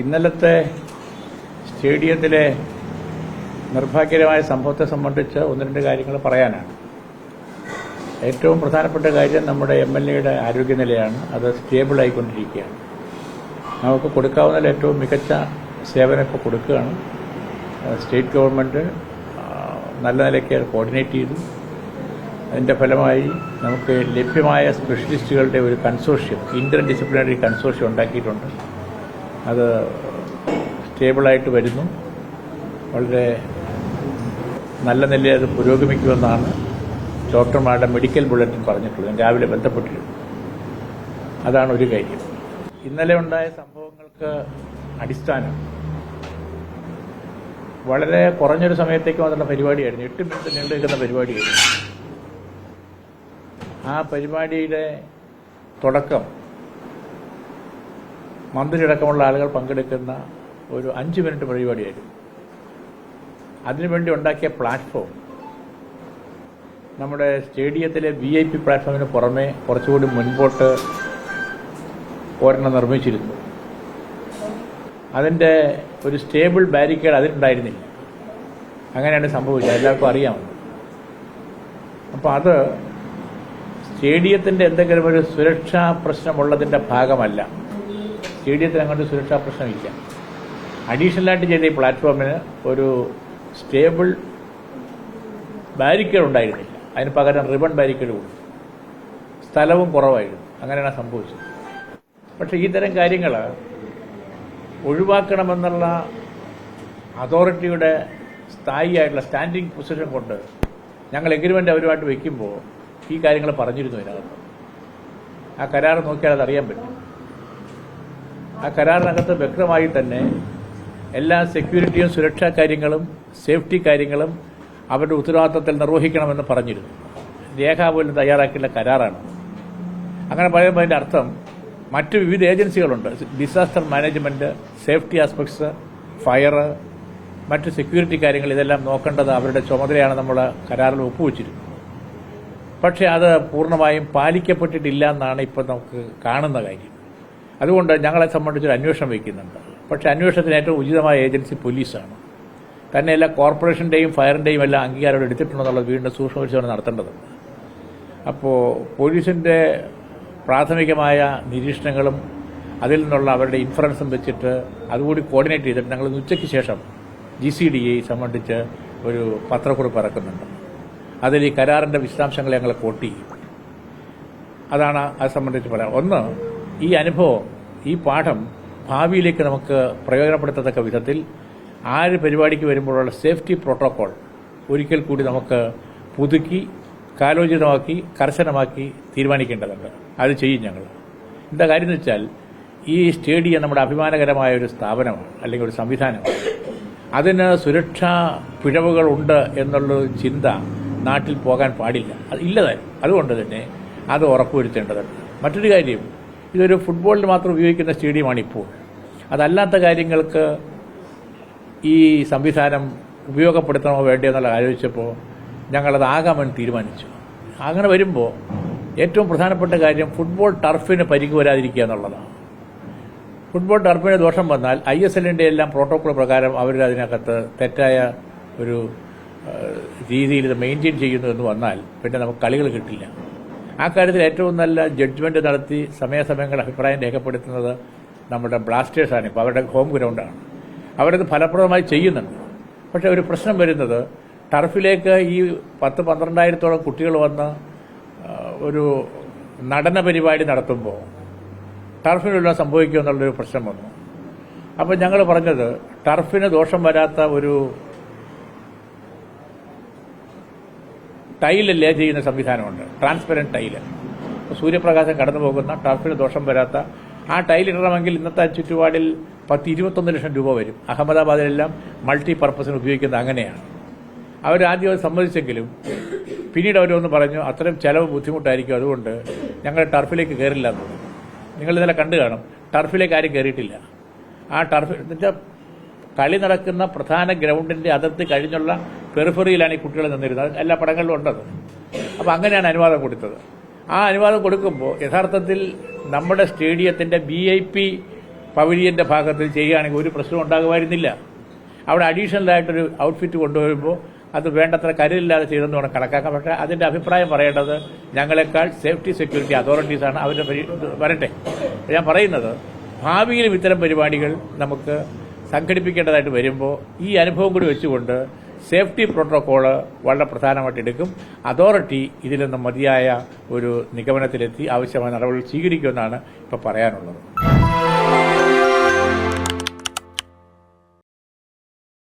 ഇന്നലത്തെ സ്റ്റേഡിയത്തിലെ നിർഭാഗ്യകരമായ സംഭവത്തെ സംബന്ധിച്ച് ഒന്ന് രണ്ട് കാര്യങ്ങൾ പറയാനാണ്. ഏറ്റവും പ്രധാനപ്പെട്ട കാര്യം നമ്മുടെ എം എൽ എയുടെ ആരോഗ്യനിലയാണ്. അത് സ്റ്റേബിളായിക്കൊണ്ടിരിക്കുകയാണ് നമുക്ക് കൊടുക്കാവുന്ന ഏറ്റവും മികച്ച സേവനം ഇപ്പോൾ കൊടുക്കുകയാണ്. സ്റ്റേറ്റ് ഗവൺമെന്റ് നല്ല നിലയ്ക്ക് കോർഡിനേറ്റ് ചെയ്തു. അതിന്റെ ഫലമായി നമുക്ക് ലഭ്യമായ സ്പെഷ്യലിസ്റ്റുകളുടെ ഒരു കൺസോഷ്യം ഇന്റർ ഡിസിപ്ലിനറി കൺസോഷ്യം ഉണ്ടാക്കിയിട്ടുണ്ട്. അത് സ്റ്റേബിളായിട്ട് വരുന്നു. വളരെ നല്ല നിലയിൽ അത് പുരോഗമിക്കുമെന്നാണ് ഡോക്ടർമാരുടെ മെഡിക്കൽ ബുള്ളറ്റിൻ പറഞ്ഞിട്ടുള്ളത്. ഞാൻ രാവിലെ ബന്ധപ്പെട്ടിരുന്നു. അതാണ് ഒരു കാര്യം. ഇന്നലെ ഉണ്ടായ സംഭവങ്ങൾക്ക് അടിസ്ഥാനം വളരെ കുറഞ്ഞൊരു സമയത്തേക്ക് മാത്രമുള്ള പരിപാടിയായിരുന്നു. എട്ട് മിനിറ്റ് നീണ്ടു നിൽക്കുന്ന പരിപാടിയായിരുന്നു. ആ പരിപാടിയുടെ തുടക്കം മന്ത്രിയടക്കമുള്ള ആളുകൾ പങ്കെടുക്കുന്ന ഒരു അഞ്ച് മിനിറ്റ് പരിപാടിയായിരുന്നു. അതിനുവേണ്ടി ഉണ്ടാക്കിയ പ്ലാറ്റ്ഫോം. നമ്മുടെ സ്റ്റേഡിയത്തിലെ വി ഐ പി പ്ലാറ്റ്ഫോമിന് പുറമെ കുറച്ചുകൂടി മുൻപോട്ട് ഒരെണ്ണം നിർമ്മിച്ചിരുന്നു. അതിന്റെ ഒരു സ്റ്റേബിൾ ബാരിക്കേഡ് അതിനുണ്ടായിരുന്നില്ല അങ്ങനെയാണ് സംഭവിച്ചത്. എല്ലാവർക്കും അറിയാം. അപ്പോൾ അത് സ്റ്റേഡിയത്തിന്റെ എന്തെങ്കിലും ഒരു സുരക്ഷാ പ്രശ്നമുള്ളതിന്റെ ഭാഗമല്ല. സ്റ്റേഡിയത്തിന് അങ്ങോട്ട് സുരക്ഷാ പ്രശ്നമില്ല അഡീഷണലായിട്ട് ചെയ്ത ഈ പ്ലാറ്റ്ഫോമിന് ഒരു സ്റ്റേബിൾ ബാരിക്കേഡ് ഉണ്ടായിരുന്നില്ല. അതിന് പകരം റിബൺ ബാരിക്കേഡ് കൊടുത്തു. സ്ഥലവും കുറവായിരുന്നു. അങ്ങനെയാണ് സംഭവിച്ചത്. പക്ഷേ ഈ കാര്യങ്ങൾ ഒഴിവാക്കണമെന്നുള്ള അതോറിറ്റിയുടെ സ്ഥായിയായിട്ടുള്ള സ്റ്റാൻഡിംഗ് പൊസിഷൻ കൊണ്ട് ഞങ്ങൾ എഗ്രിമെന്റ് അവരുമായിട്ട് വയ്ക്കുമ്പോൾ ഈ കാര്യങ്ങൾ പറഞ്ഞിരുന്നു ഇതിനകത്ത്. ആ കരാർ നോക്കിയാൽ അത് അറിയാൻ പറ്റും. ആ കരാറിനകത്ത് വ്യക്തമായി തന്നെ എല്ലാ സെക്യൂരിറ്റിയും സുരക്ഷാ കാര്യങ്ങളും സേഫ്റ്റി കാര്യങ്ങളും അവരുടെ ഉത്തരവാദിത്തത്തിൽ നിർവഹിക്കണമെന്ന് പറഞ്ഞിരുന്നു. രേഖാപോലും തയ്യാറാക്കിയുള്ള കരാറാണ്. അങ്ങനെ പറയുമ്പോൾ അതിന്റെ അർത്ഥം മറ്റ് വിവിധ ഏജൻസികളുണ്ട്. Disaster management safety aspects fire മറ്റ് സെക്യൂരിറ്റി കാര്യങ്ങൾ ഇതെല്ലാം നോക്കേണ്ടത് അവരുടെ ചുമതലയാണ് നമ്മൾ കരാറിൽ ഒപ്പുവെച്ചിരുന്നത്. പക്ഷേ അത് പൂർണമായും പാലിക്കപ്പെട്ടിട്ടില്ല എന്നാണ് ഇപ്പോൾ നമുക്ക് കാണുന്ന കാര്യം. അതുകൊണ്ട് ഞങ്ങളെ സംബന്ധിച്ചൊരു അന്വേഷണം വയ്ക്കുന്നുണ്ട്. പക്ഷേ അന്വേഷണത്തിന് ഏറ്റവും ഉചിതമായ ഏജൻസി പോലീസാണ്. തന്നെയല്ല കോർപ്പറേഷന്റെയും ഫയറിന്റെയും എല്ലാം അംഗീകാരം എടുത്തിട്ടുണ്ടെന്നുള്ളത് വീണ്ടും സൂക്ഷ്മ പരിശോധന നടത്തേണ്ടതുണ്ട്. അപ്പോൾ പോലീസിന്റെ പ്രാഥമികമായ നിരീക്ഷണങ്ങളും അതിൽ നിന്നുള്ള അവരുടെ ഇൻഫറൻസും വെച്ചിട്ട് അതുകൂടി കോർഡിനേറ്റ് ചെയ്തിട്ട് ഞങ്ങൾ ഉച്ചയ്ക്ക് ശേഷം ജി സി ഡി എ സംബന്ധിച്ച് ഒരു പത്രക്കുറിപ്പ് ഇറക്കുന്നുണ്ട്. അതിൽ ഈ കരാറിന്റെ വിശദാംശങ്ങളെ ഞങ്ങൾ കോട്ട് ചെയ്യും. അതാണ് അത് സംബന്ധിച്ച് പറയാം ഒന്ന് ഈ അനുഭവം ഈ പാഠം ഭാവിയിലേക്ക് നമുക്ക് പ്രയോജനപ്പെടുത്തത്തക്ക വിധത്തിൽ ആര് പരിപാടിക്ക് വരുമ്പോഴുള്ള സേഫ്റ്റി പ്രോട്ടോകോൾ ഒരിക്കൽ കൂടി നമുക്ക് പുതുക്കി കാലോചിതമാക്കി കർശനമാക്കി തീരുമാനിക്കേണ്ടതുണ്ട്. അത് ചെയ്യും ഞങ്ങൾ. എന്താ കാര്യം എന്ന് വെച്ചാൽ ഈ സ്റ്റേഡിയം നമ്മുടെ അഭിമാനകരമായ ഒരു സ്ഥാപനമാണ് അല്ലെങ്കിൽ ഒരു സംവിധാനമാണ്. അതിന് സുരക്ഷാ പിഴവുകളുണ്ട് എന്നുള്ള ചിന്ത നാട്ടിൽ പോകാൻ പാടില്ല. അത് ഇല്ലതായി അതുകൊണ്ട് തന്നെ അത് ഉറപ്പുവരുത്തേണ്ടതുണ്ട്. മറ്റൊരു കാര്യം ഇതൊരു ഫുട്ബോളിന് മാത്രം ഉപയോഗിക്കുന്ന സ്റ്റേഡിയമാണ് ഇപ്പോൾ അതല്ലാത്ത കാര്യങ്ങൾക്ക് ഈ സംവിധാനം ഉപയോഗപ്പെടുത്തണമോ വേണ്ടയോ എന്നുള്ള ആലോചിച്ചപ്പോൾ ഞങ്ങളത് ആകാമെന്ന് തീരുമാനിച്ചു. അങ്ങനെ വരുമ്പോൾ ഏറ്റവും പ്രധാനപ്പെട്ട കാര്യം ഫുട്ബോൾ ടർഫിന് പരിക്ക് വരാതിരിക്കുക എന്നുള്ളതാണ്. ഫുട്ബോൾ ടർഫിന് ദോഷം വന്നാൽ ഐ എസ് എല്ലിന്റെ എല്ലാം പ്രോട്ടോകോൾ പ്രകാരം അവർ അതിനകത്ത് തെറ്റായ ഒരു രീതിയിൽ ഇത് മെയിന്റെയിൻ ചെയ്യുന്നു എന്ന് വന്നാൽ പിന്നെ നമുക്ക് കളികൾ കിട്ടില്ല. ആ കാര്യത്തിൽ ഏറ്റവും നല്ല ജഡ്ജ്മെന്റ് നടത്തി സമയാസമയങ്ങൾ അഭിപ്രായം രേഖപ്പെടുത്തുന്നത് നമ്മുടെ ബ്ലാസ്റ്റേഴ്സാണ് ഇപ്പോൾ അവരുടെ ഹോം ഗ്രൗണ്ടാണ് അവരത് ഫലപ്രദമായി ചെയ്യുന്നുണ്ട്. പക്ഷേ ഒരു പ്രശ്നം വരുന്നത് ടർഫിലേക്ക് ഈ പത്ത് പന്ത്രണ്ടായിരത്തോളം കുട്ടികൾ വന്ന് ഒരു നടന പരിപാടി നടത്തുമ്പോൾ ടർഫിനുള്ള സംഭവിക്കുമെന്നുള്ളൊരു പ്രശ്നം വന്നു. അപ്പോൾ ഞങ്ങൾ പറഞ്ഞത് ടർഫിന് ദോഷം വരാത്ത ഒരു ടൈൽ ലേ ചെയ്യുന്ന സംവിധാനമുണ്ട്. Transparent tile. സൂര്യപ്രകാശം കടന്നു പോകുന്ന ടർഫിന് ദോഷം വരാത്ത ആ ടൈൽ ഇടണമെങ്കിൽ ഇന്നത്തെ ചുറ്റുപാടിൽ പത്ത് ഇരുപത്തൊന്ന് ലക്ഷം രൂപ വരും. അഹമ്മദാബാദിലെല്ലാം മൾട്ടി പർപ്പസിന് ഉപയോഗിക്കുന്നത് അങ്ങനെയാണ്. അവർ ആദ്യം അത് സമ്മതിച്ചെങ്കിലും പിന്നീട് അവരൊന്ന് പറഞ്ഞു അത്രയും ചെലവ് ബുദ്ധിമുട്ടായിരിക്കും. അതുകൊണ്ട് ഞങ്ങൾ ടർഫിലേക്ക് കയറില്ല എന്ന് നിങ്ങൾ ഇന്നലെ കണ്ടു കാണും ടർഫിലേക്ക് ആരും കയറിയിട്ടില്ല ആ ടർഫ് എന്നുവെച്ചാൽ കളി നടക്കുന്ന പ്രധാന ഗ്രൗണ്ടിന്റെ അതിർത്തി കഴിഞ്ഞുള്ള പെറിഫറിയിലാണ് ഈ കുട്ടികൾ നിന്നിരുന്നത്. എല്ലാ പടങ്ങളിലും ഉണ്ടത് അപ്പോൾ അങ്ങനെയാണ് അനുവാദം കൊടുത്തത്. ആ അനുവാദം കൊടുക്കുമ്പോൾ യഥാർത്ഥത്തിൽ നമ്മുടെ സ്റ്റേഡിയത്തിന്റെ ബി ഐ പി പവിലിയന്റെ ഭാഗത്ത് ചെയ്യുകയാണെങ്കിൽ ഒരു പ്രശ്നം ഉണ്ടാകുമായിരുന്നില്ല. അവിടെ അഡീഷണൽ ആയിട്ടൊരു ഔട്ട്ഫിറ്റ് കൊണ്ടുവരുമ്പോൾ അത് വേണ്ടത്ര കരുതില്ലാതെ ചെയ്തെന്ന് വേണം കണക്കാക്കാം പക്ഷേ അതിന്റെ അഭിപ്രായം പറയേണ്ടത് ഞങ്ങളെക്കാൾ സേഫ്റ്റി സെക്യൂരിറ്റി അതോറിറ്റീസാണ് അവരുടെ വരട്ടെ. ഞാൻ പറയുന്നത് ഭാവിയിലും ഇത്തരം പരിപാടികൾ നമുക്ക് സംഘടിപ്പിക്കേണ്ടതായിട്ട് വരുമ്പോൾ ഈ അനുഭവം കൂടി വെച്ചുകൊണ്ട് സേഫ്റ്റി പ്രോട്ടോക്കോൾ വളരെ പ്രധാനമായിട്ട് എടുക്കും. അതോറിറ്റി ഇതിൽ നിന്ന് മതിയായ ഒരു നിഗമനത്തിലെത്തി ആവശ്യമായ നടപടികൾ സ്വീകരിക്കുമെന്നാണ് ഇപ്പോൾ പറയാനുള്ളത്.